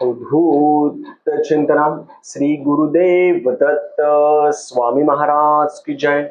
अवधूत चिंतनाम श्री गुरुदेव दत्त स्वामी महाराज की जय।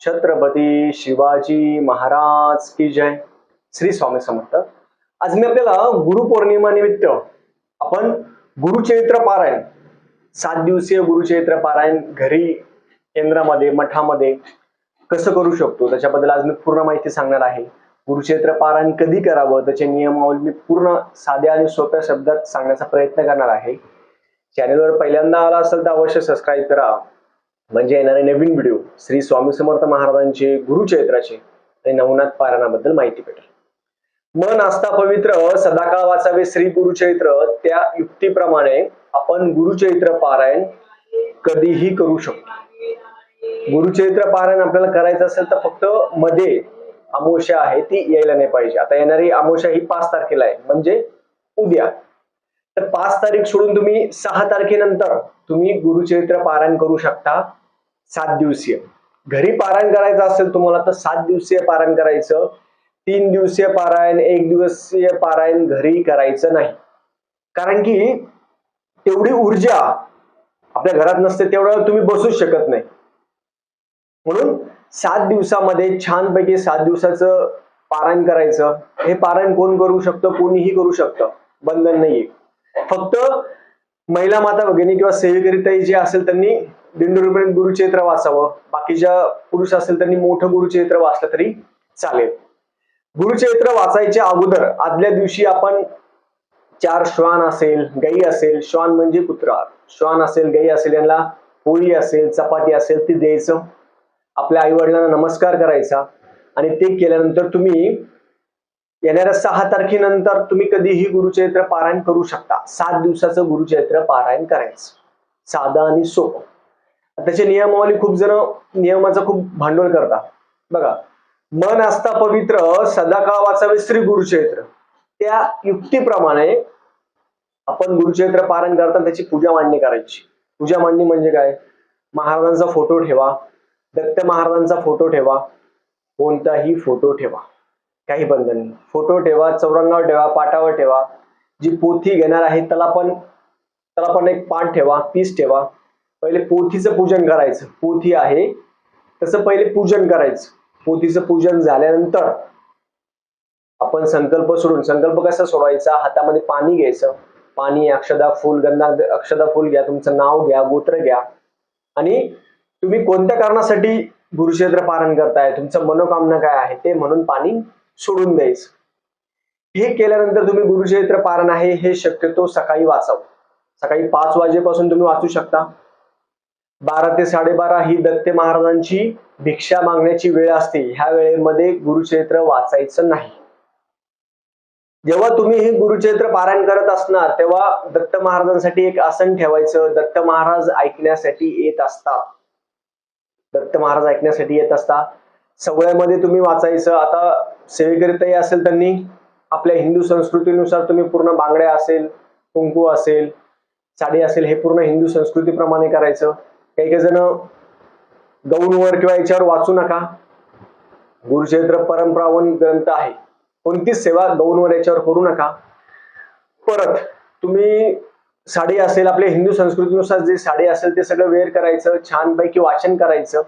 छत्रपती शिवाजी महाराज की जय। श्री स्वामी समर्थ। आज मी आपल्याला गुरुपौर्णिमा निमित्त आपण गुरुचरित्र पारायण सात दिवसीय गुरुचरित्र पारायण घरी केंद्रामध्ये मठामध्ये कसं करू शकतो? त्याच्याबद्दल आज मी पूर्ण माहिती सांगणार आहे. कुरुक्षेत्र पारायण कधी करावं? त्याचे नियमावली मी पूर्ण साध्या आणि सोप्या शब्दात सांगण्याचा प्रयत्न करणार आहे. चॅनलवर पहिल्यांदा आला असेल तर अवश्य सबस्क्राईब करा. म्हणजे येणारे नवीन व्हिडिओ श्री स्वामी समर्थ महाराजांचे गुरुचरित्राचे आणि नवनाथ पारायणाबद्दल माहिती भेटेल. मन आस्था पवित्र सदाकाळ वाचावे श्री गुरुचरित्र त्या युक्तीप्रमाणे आपण गुरुचरित्र पारायण कधीही करू शकतो. गुरुचरित्र पारायण आपल्याला करायचं असेल तर फक्त मध्ये अमावस्या आहे ती यायला नाही पाहिजे. आता येणारी अमावस्या ही पाच तारखेला आहे म्हणजे उद्या. तर पाच तारीख सोडून तुम्ही सहा तारखेनंतर तुम्ही गुरुचरित्र पारायण करू शकता सात दिवसीय. घरी पारायण करायचं असेल तुम्हाला तर सात दिवसीय पारायण करायचं. तीन दिवसीय पारायण एक दिवसीय पारायण घरी करायचं नाही. कारण की तेवढी ऊर्जा आपल्या घरात नसते तेवढं तुम्ही बसूच शकत नाही. म्हणून सात दिवसामध्ये छानपैकी सात दिवसाचं पारायण करायचं. हे पारायण कोण करू शकतं? कोणीही करू शकतं. बंधन नाहीये. फक्त महिला माता भगिनी किंवा सेवेकरीताई जे असेल त्यांनी दिंडोरीपर्यंत गुरुचरित्र वाचावं. बाकीच्या पुरुष असेल त्यांनी मोठं गुरुचरित्र वाचलं तरी चालेल. गुरुचरित्र वाचायच्या अगोदर आदल्या दिवशी आपण चार श्वान असेल गाई असेल श्वान म्हणजे कुत्रा. श्वान असेल गाई असेल यांना पोळी असेल चपाती असेल ती द्यायचं. आपल्या आई वडिलांना नमस्कार करायचा आणि ते केल्यानंतर तुम्ही येणाऱ्या सहा तारखेनंतर तुम्ही कधीही गुरुचरित्र पारायण करू शकता. सात दिवसाचं गुरुचरित्र पारायण करायचं. साधं आणि सोपं. त्याचे नियमावली खूप जण नियमाचं खूप भांडवल करतात. बघा मन असता पवित्र सदाकाळ वाचावे श्री गुरुचरित्र. त्या युक्तीप्रमाणे आपण गुरुचरित्र पारायण करताना त्याची पूजा मांडणी करायची. पूजा मांडणी म्हणजे काय? महाराजांचा फोटो ठेवा. दत्त महाराजांचा फोटो ठेवा. कोणताही फोटो ठेवा. काही बंधन नाही. फोटो ठेवा चौरंगावर ठेवा पाटावर ठेवा. जी पोथी घेणार आहे त्याला पण त्याला पण एक पान ठेवा पीस ठेवा. पहिले पोथीचं पूजन करायचं. पोथी आहे तसं पहिले पूजन करायचं. पोथीचं पूजन झाल्यानंतर आपण संकल्प सोडून संकल्प कसा सोडवायचा? हातामध्ये पाणी घ्यायचं. पाणी अक्षदा फुल गंधा अक्षदा फुल घ्या तुमचं नाव घ्या गोत्र घ्या. आणि तुम्ही कोणत्या कारणासाठी गुरुक्षेत्र पारण करताय? तुमचं मनोकामना काय आहे? ते म्हणून पाणी सोडून द्यायचं. हे केल्यानंतर तुम्ही गुरुक्षेत्र पारण आहे हे शक्यतो सकाळी वाचावं. सकाळी पाच वाजेपासून तुम्ही वाचू शकता. बारा ते साडेबारा ही दत्ते महाराजांची भिक्षा मागण्याची वेळ असते. ह्या वेळेमध्ये गुरुक्षेत्र वाचायचं नाही. जेव्हा तुम्ही हे गुरुचरित्र पारायण करत असणार तेव्हा दत्त महाराजांसाठी एक आसन ठेवायचं. दत्त महाराज ऐकण्यासाठी येत असतात. दत्त महाराज ऐकण्यासाठी येत असता. सगळ्यामध्ये तुम्ही वाचायचं. आता सेवेकरीताई असेल त्यांनी आपल्या हिंदू संस्कृतीनुसार तुम्ही पूर्ण बांगड्या असेल कुंकू असेल साडी असेल हे पूर्ण हिंदू संस्कृतीप्रमाणे करायचं. काही काही जण गौणवर किंवा याच्यावर वाचू नका. गुरुचरित्र परंपरावन ग्रंथ आहे. कोणतीच सेवा गौणवर याच्यावर करू नका. परत तुम्ही साडी असेल आपल्या हिंदू संस्कृतीनुसार जे साडी असेल ते सगळं वेअर करायचं छानपैकी वाचन करायचं.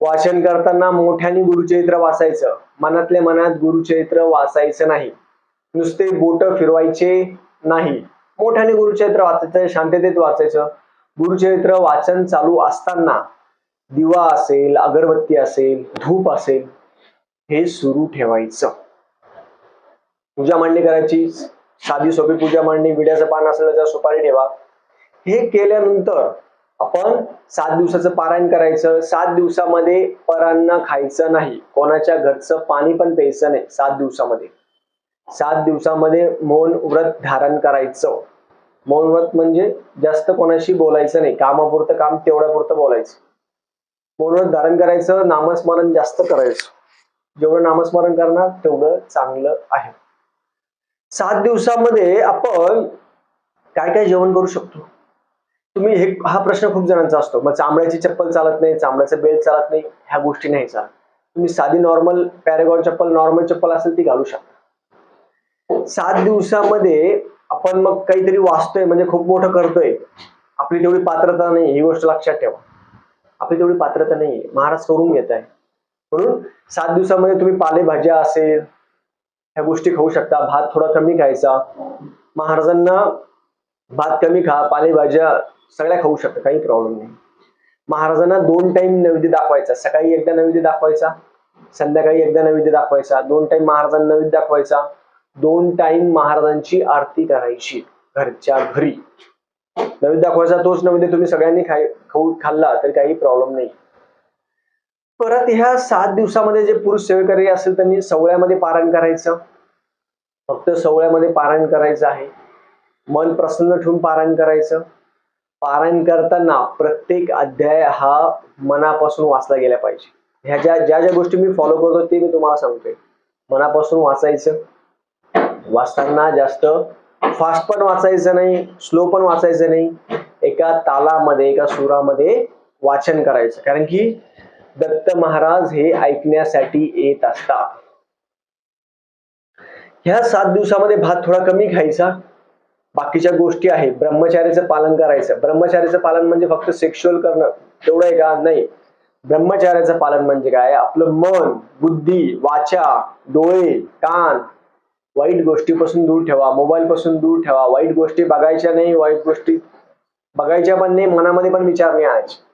वाचन करताना मोठ्याने गुरुचरित्र वाचायचं. मनातल्या मनात गुरुचरित्र वाचायचं नाही. नुसते बोट फिरवायचे नाही. मोठ्याने गुरुचरित्र वाचायचं शांततेत वाचायचं. गुरुचरित्र वाचन चालू असताना दिवा असेल अगरबत्ती असेल धूप असेल हे सुरू ठेवायचं. पूजा मांडणी करायची साधी सोपी पूजा मांडणी विड्याचं पान असेल त्याच्यावर सुपारी ठेवा. हे केल्यानंतर आपण सात दिवसाचं पारायण करायचं. सात दिवसामध्ये परांना खायचं नाही. कोणाच्या घरचं पाणी पण प्यायचं नाही सात दिवसामध्ये. सात दिवसामध्ये मौन व्रत धारण करायचं. मौन व्रत म्हणजे जास्त कोणाशी बोलायचं नाही. कामापुरतं काम तेवढ्यापुरतं बोलायचं. मौन व्रत धारण करायचं नामस्मरण जास्त करायचं. जेवढं नामस्मरण करणार तेवढं चांगलं आहे. सात दिवसामध्ये आपण काय काय जेवण करू शकतो? तुम्ही हे हा प्रश्न खूप जणांचा असतो. मग चांबड्याची चप्पल चालत नाही चांबड्याचं बेल्ट चालत नाही ह्या गोष्टी नाही चालत. तुम्ही साधी नॉर्मल पॅरेगॉन चप्पल नॉर्मल चप्पल असेल ती घालू शकता. सात दिवसामध्ये आपण मग काहीतरी वाचतोय म्हणजे खूप मोठं करतोय. आपली तेवढी पात्रता नाही ही गोष्ट लक्षात ठेवा. आपली तेवढी पात्रता नाही महाराज करून घेत आहे म्हणून सात दिवसामध्ये तुम्ही पालेभाज्या असेल ह्या गोष्टी खाऊ शकता. भात थोडा कमी खायचा. महाराजांना भात कमी खा पालेभाज्या सगळ्या खाऊ शकता काही प्रॉब्लेम नाही. महाराजांना दोन टाइम नैवेद्य दाखवायचा. सकाळी एकदा नैवेद्य दाखवायचा संध्याकाळी एकदा नैवेद्य दाखवायचा. दोन टाइम महाराजांना नैवेद्य दाखवायचा. दोन टाइम महाराजांची आरती करायची घरच्या घरी. नैवेद्य दाखवायचा तोच नैवेद्य तुम्ही सगळ्यांनी खाय खाऊ खाल्ला तरी काही प्रॉब्लेम नाही. परत ह्या सात दिवसामध्ये जे पुरुष सेवेकरी असेल त्यांनी सवळ्यामध्ये पारण करायचं. फक्त सवळ्यामध्ये पारायण करायचं आहे. मन प्रसन्न ठेवून पारायण करायचं. पारायण करताना प्रत्येक अध्याय हा मनापासून वाचला गेला पाहिजे. ह्या ज्या ज्या ज्या गोष्टी मी फॉलो करतो ते मी तुम्हाला सांगतोय. मनापासून वाचायचं. वाचताना जास्त फास्ट पण वाचायचं नाही स्लो पण वाचायचं नाही. एका तालामध्ये एका सुरामध्ये वाचन करायचं. कारण की दत्त महाराज हे ऐकण्यासाठी येत असतात. ह्या सात दिवसामध्ये भात थोडा कमी खायचा. बाकीच्या गोष्टी आहे ब्रह्मचार्याचं पालन करायचं. ब्रह्मचार्याचं पालन म्हणजे फक्त सेक्शुअल करणं. तेवढं आहे का? नाही. ब्रह्मचार्याचं पालन म्हणजे काय? आपलं मन बुद्धी वाचा डोळे कान. वाईट गोष्टीपासून दूर ठेवा. मोबाईल पासून दूर ठेवा. वाईट गोष्टी बघायच्या नाही वाईट गोष्टी बघायच्या पण नाही मनामध्ये पण विचार नाही आणायचे.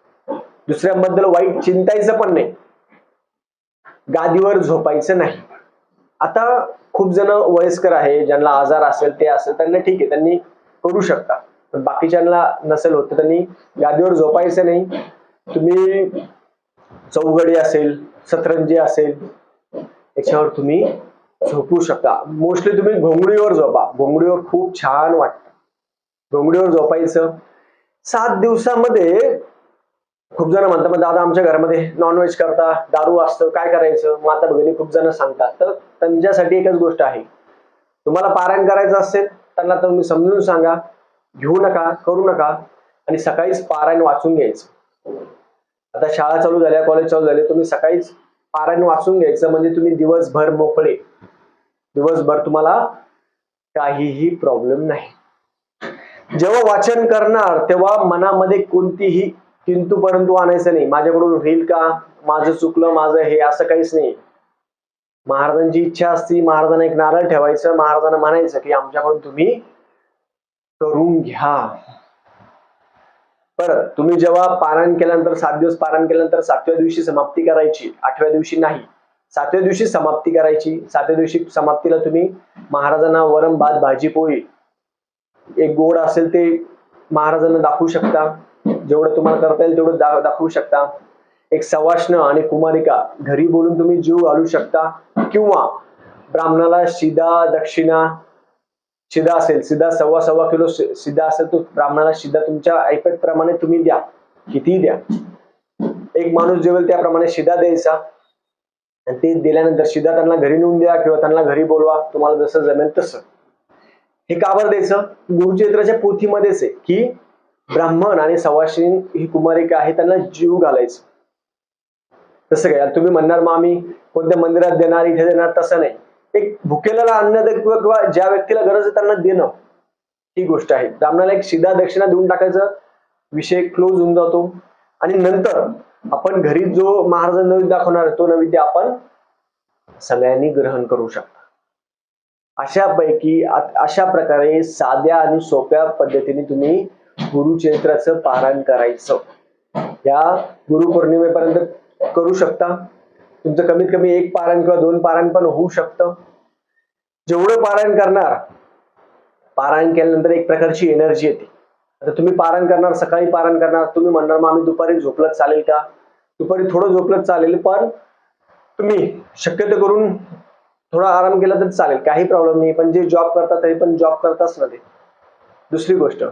दुसऱ्यांबद्दल वाईट चिंतायचं पण नाही. गादीवर झोपायचं नाही. आता खूप जण वयस्कर आहे ज्यांना आजार असेल ते असेल त्यांना ठीक आहे त्यांनी करू शकता. पण बाकीच्यांना नसेल होत त्यांनी गादीवर झोपायचं नाही. तुम्ही चौघडी असेल सतरंजी असेल याच्यावर तुम्ही झोपू शकता. मोस्टली तुम्ही घोंगडीवर झोपा. घोंगडीवर खूप छान वाटतं. घोंगडीवर झोपायचं. सात दिवसामध्ये खूप जण म्हणतात "मग दादा आमच्या घरामध्ये नॉनव्हेज करता दारू असतं काय करायचं? माता भगिनी खूप जण सांगतात. तर त्यांच्यासाठी एकच गोष्ट आहे. तुम्हाला पारायण करायचं असेल त्यांना तुम्ही समजून सांगा. घेऊ नका करू नका. आणि सकाळीच पारायण वाचून घ्यायचं. आता शाळा चालू झाल्या कॉलेज चालू झाले तुम्ही सकाळीच पारायण वाचून घ्यायचं. म्हणजे तुम्ही दिवसभर मोकळे. दिवसभर तुम्हाला काहीही प्रॉब्लेम नाही. जेव्हा वाचन करणार तेव्हा मनामध्ये कोणतीही किंतु परंतु आणायचं नाही. माझ्याकडून होईल का? माझं चुकलं माझं हे असं काहीच नाही. महाराजांची इच्छा असती महाराजांना एक नारळ ठेवायचं. महाराजांना म्हणायचं की आमच्याकडून तुम्ही करून घ्या. परत तुम्ही जेव्हा पारायण केल्यानंतर सात दिवस पारायण केल्यानंतर सातव्या दिवशी समाप्ती करायची आठव्या दिवशी नाही. सातव्या दिवशी समाप्ती करायची. सातव्या दिवशी समाप्तीला तुम्ही महाराजांना वरम भात भाजी पोळी एक गोड असेल ते महाराजांना दाखवू शकता. जेवढं तुम्हाला करता येईल तेवढं दा दाखवू शकता. एक सवाष्ण आणि कुमारिका घरी बोलून तुम्ही जीव घालू शकता. किंवा ब्राह्मणाला शिदा दक्षिणा शिदा असेल सिधा सव्वा सव्वा किलो शि- शिदा असेल तो ब्राह्मणाला शिदा तुमच्या ऐपत प्रमाणे तुम्ही द्या. कितीही द्या. एक माणूस जेवेल त्याप्रमाणे शिदा द्यायचा. आणि ते दिल्यानंतर शिदा त्यांना घरी नेऊन द्या किंवा त्यांना घरी बोलवा. तुम्हाला जसं जमेल तसं. हे का बरं द्यायचं? गुरुचरित्राच्या पोथीमध्येच आहे की ब्राह्मण आणि सवाशीन ही कुमारिका आहे त्यांना जीव घालायचं. तसं काय? तुम्ही म्हणणार मग आम्ही कोणत्या मंदिरात देणार इथे देणार? तसं नाही. एक भुकेला अन्न किंवा ज्या व्यक्तीला गरज आहे त्यांना देणं ही गोष्ट आहे. ब्राह्मणाला एक शिदा दक्षिणा देऊन टाकायचं विषय क्लोज होऊन जातो. आणि नंतर आपण घरी जो महाराज नैवेद्य दाखवणार तो नैवेद्य आपण सगळ्यांनी ग्रहण करू शकता. अशापैकी पैकी अशा प्रकारे साध्या आणि सोप्या पद्धतीने तुम्ही गुरुचरित्राचं पारायण करायचं. या गुरुपौर्णिमेपर्यंत करू शकता. तुमचं कमीत कमी एक पारायण किंवा दोन पारायण पण होऊ शकतं. जेवढं पारायण करणार पारायण केल्यानंतर एक प्रकारची एनर्जी येते. आता तुम्ही पारायण करणार सकाळी पारायण करणार तुम्ही म्हणणार मग आम्ही दुपारी झोपलत चालेल का? दुपारी थोडं झोपलत चालेल पण तुम्ही शक्यतो करून थोडा आराम केला तर चालेल. काही प्रॉब्लेम नाही पण जे जॉब करता तरी पण जॉब करताच ना ते दुसरी गोष्ट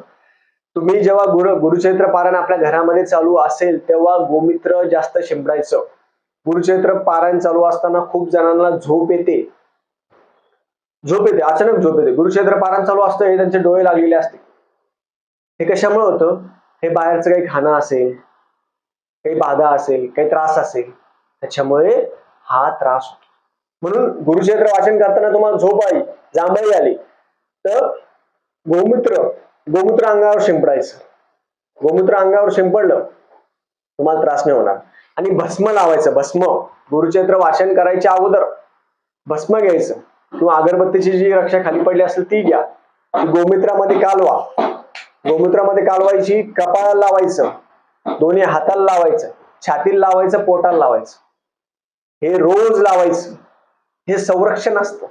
तुम्ही जेव्हा गुरु गुरुचरित्र पारायण आपल्या घरामध्ये चालू असेल तेव्हा गोमित्र जास्त शिंपडायचं. गुरुचरित्र पारायण चालू असताना खूप जणांना झोप येते. झोप येते अचानक झोप येते. गुरुचरित्र पारायण चालू असतं हे त्यांचे डोळे लागलेले असते. हे कशामुळे होतं? हे बाहेरचं काही खाणं असेल काही बाधा असेल काही त्रास असेल त्याच्यामुळे हा त्रास होतो. म्हणून गुरुचरित्र वाचन करताना तुम्हाला झोप आली जांभळी आली. तर गोमूत्र गोमूत्र अंगावर शिंपडायचं. गोमूत्र अंगावर शिंपडलं तुम्हाला त्रास नाही होणार. आणि भस्म लावायचं भस्म. गुरुचरित्र वाचन करायच्या अगोदर भस्म घ्यायचं. किंवा अगरबत्तीची जी रक्षा खाली पडली असेल ती घ्या. गोमित्रामध्ये गोमूत्रामध्ये कालवा. गोमूत्रामध्ये कालवायची कपाळाला लावायचं. दोन्ही हाताला लावायचं. छातीला लावायचं पोटाला लावायचं. हे रोज लावायचं. हे संरक्षण असतं.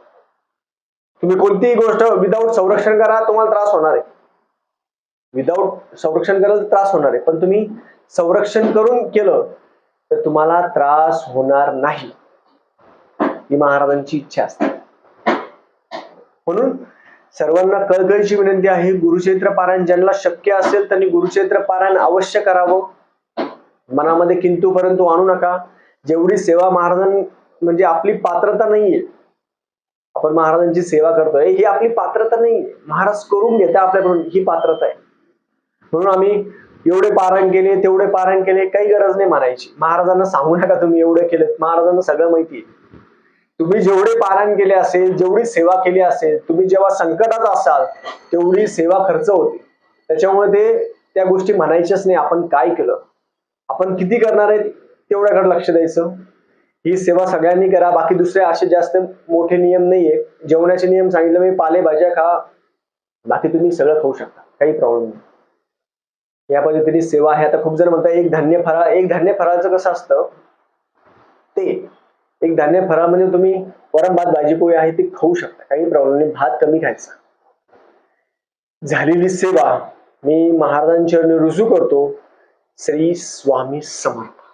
तुम्ही कोणतीही गोष्ट विदाऊट संरक्षण करा तुम्हाला त्रास होणार आहे. विदाऊट संरक्षण करायला तर त्रास होणार आहे. पण तुम्ही संरक्षण करून केलं तर तुम्हाला त्रास होणार नाही. ही महाराजांची इच्छा असते. म्हणून सर्वांना कळकळीची विनंती आहे गुरुक्षेत्र पारायण ज्यांना शक्य असेल त्यांनी गुरुक्षेत्र पारायण अवश्य करावं. मनामध्ये किंतू परंतु आणू नका. जेवढी सेवा महाराजां म्हणजे आपली पात्रता नाहीये. आपण महाराजांची सेवा करतोय ही आपली पात्रता नाहीये. महाराज करून घेता आपल्याकडून ही पात्रता आहे. म्हणून आम्ही एवढे पारायण केले तेवढे पारायण केले काही गरज नाही म्हणायची. महाराजांना सांगू नका तुम्ही एवढे केले महाराजांना सगळं माहिती आहे तुम्ही जेवढे पारायण केले असेल जेवढी सेवा केली असेल तुम्ही जेव्हा संकटात असाल तेवढी सेवा खर्च होते. त्याच्यामुळे ते त्या गोष्टी म्हणायच्याच नाही आपण काय केलं? आपण किती करणार आहे तेवढ्याकडे लक्ष द्यायचं. ही सेवा सगळ्यांनी करा. बाकी दुसरे असे जास्त मोठे नियम नाहीये. जेवणाचे नियम सांगितलं मी पालेभाज्या खा. बाकी तुम्ही सगळं खाऊ शकता. काही प्रॉब्लेम नाही. या पद्धतीने सेवा आहे. आता खूप जण म्हणतात एक धान्य फराळ एक धान्य फराळाचं कसं असतं? ते एक धान्य फराळ म्हणजे तुम्ही वरण भात भाजी पोळी आहे ते खाऊ शकता. काही प्रॉब्लेम नाही भात कमी खायचा. झालेली सेवा मी महाराजांच्या रुजू करतो. श्री स्वामी समर्थ.